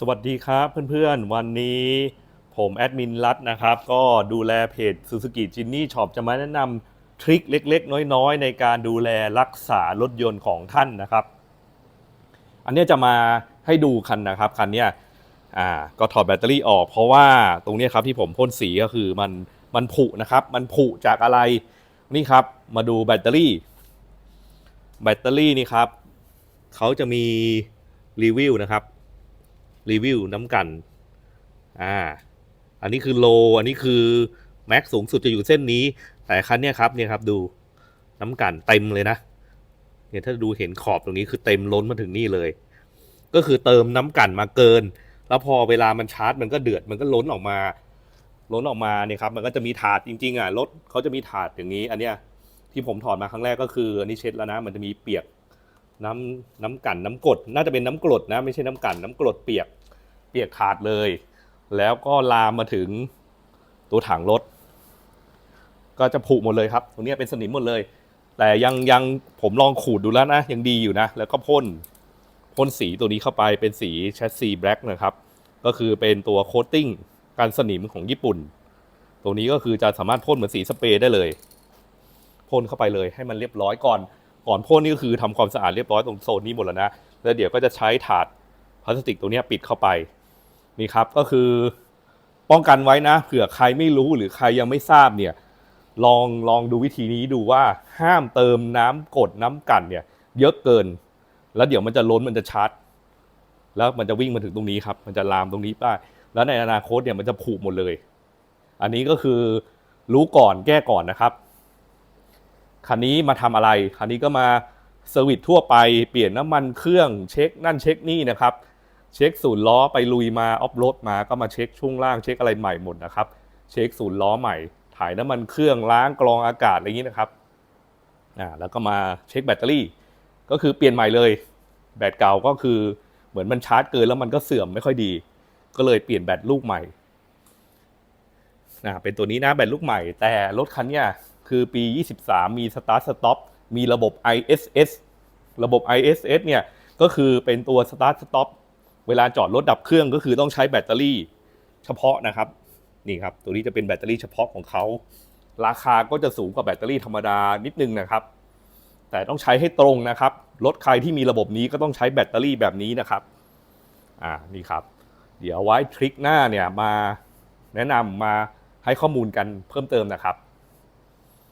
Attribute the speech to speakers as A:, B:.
A: สวัสดีครับเพื่อนๆ วันนี้ผมแอดมินรัฐนะครับ ก็ดูแลเพจ Suzuki Jinny Shop จะมาแนะนำทริคเล็กๆ น้อยๆ ในการดูแลรักษารถยนต์ของท่านนะครับ อันนี้จะมาให้ดูคันนะครับ คันนี้อ่าก็ถอดแบตเตอรี่ออก เพราะว่าตรงนี้ครับที่ผมพ่นสีก็คือมันมันผุนะครับ มันผุจากอะไรนี่ครับ มาดูแบตเตอรี่ แบตเตอรี่นี่ครับเขาจะมีรีวิวนะครับ รีวิวน้ำกัน อ่า อันนี้คือโล อันนี้คือแม็กสูงสุดจะอยู่เส้นนี้ แต่คันเนี้ยครับเนี่ยครับดูน้ำกันเต็มเลยนะ เนี่ยถ้าดูเห็นขอบตรงนี้คือเต็มล้นมาถึงนี่เลย ก็คือเติมน้ำกันมาเกิน แล้วพอเวลามันชาร์จ มันก็เดือด มันก็ล้นออกมา ล้นออกมาเนี่ยครับ มันก็จะมีถาดจริงๆอะรถเขาจะมีถาดอย่างนี้ อันเนี้ยที่ผมถอดมาครั้งแรกก็คืออันนี้เช็ดแล้วนะ มันจะมีเปียกน้ำน้ำกันน้ำกรดน่าจะเป็นน้ำกรดนะ ไม่ใช่น้ำกันน้ำกรดเปียก เปียกขาดเลย แล้วก็ลามมาถึงตัวถังรถ ก็จะผุหมดเลยครับ ตรงนี้เป็นสนิมหมดเลย แต่ยังยังผมลองขูดดูแล้วนะยังดีอยู่นะ แล้วก็พ่นพ่นสีตัวนี้เข้าไปเป็นสีแชสซีแบล็กนะครับ ก็คือเป็นตัวโคตติ้งกันสนิมของญี่ปุ่นตัวนี้ก็คือจะสามารถพ่นเหมือนสีสเปรย์ได้เลยพ่นเข้าไปเลยให้มันเรียบร้อยก่อน ก่อนพ่นนี่ก็คือทำความสะอาดเรียบร้อยตรงโซนนี้หมดแล้วนะ แล้วเดี๋ยวก็จะใช้ถาดพลาสติกตัวนี้ปิดเข้าไป นี่ครับก็คือป้องกันไว้นะเผื่อใครไม่รู้หรือใครยังไม่ทราบเนี่ยลองลองดูวิธีนี้ดูว่าห้ามเติมน้ำกดน้ำกันเนี่ย เยอะเกิน แล้วเดี๋ยวมันจะล้นมันจะชาร์จแล้วมันจะวิ่งมาถึงตรงนี้ครับ มันจะลามตรงนี้ได้แล้วในอนาคตเนี่ยมันจะผุหมดเลย อันนี้ก็คือรู้ก่อนแก้ก่อนนะครับคันนี้มาทำอะไรคันนี้ก็มาเซอร์วิสทั่วไปเปลี่ยนน้ำมันเครื่องเช็คนั่นเช็คนี่นะครับ เช็คศูนย์ล้อไปลุยมาออฟโรดมาก็มาเช็คช่วงล่างเช็คอะไรใหม่หมดนะครับ เช็คศูนย์ล้อใหม่ ถ่ายน้ำมันเครื่องล้างกรองอากาศอะไรอย่างนี้นะครับอ่าแล้วก็มาเช็คแบตเตอรี่ ก็คือเปลี่ยนใหม่เลย แบตเก่าก็คือเหมือนมันชาร์จเกินแล้วมันก็เสื่อมไม่ค่อยดี ก็เลยเปลี่ยนแบตลูกใหม่นะเป็นตัวนี้นะแบตลูกใหม่ แต่รถคันเนี้ยคือปี 23 มีสตาร์ทสต็อปมีระบบ ISS ระบบ ISS เนี่ยก็คือเป็นตัวสตาร์ทสต็อป เวลาจอดรถดับเครื่องก็คือต้องใช้แบตเตอรี่เฉพาะนะครับนี่ครับตัวนี้จะเป็นแบตเตอรี่เฉพาะของเขาราคาก็จะสูงกว่าแบตเตอรี่ธรรมดานิดนึงนะครับ แต่ต้องใช้ให้ตรงนะครับรถใครที่มีระบบนี้ก็ต้องใช้แบตเตอรี่แบบนี้นะครับอ่านี่ครับ เดี๋ยวไว้ทริคหน้าเนี่ยมาแนะนำมาให้ข้อมูลกันเพิ่มเติมนะครับ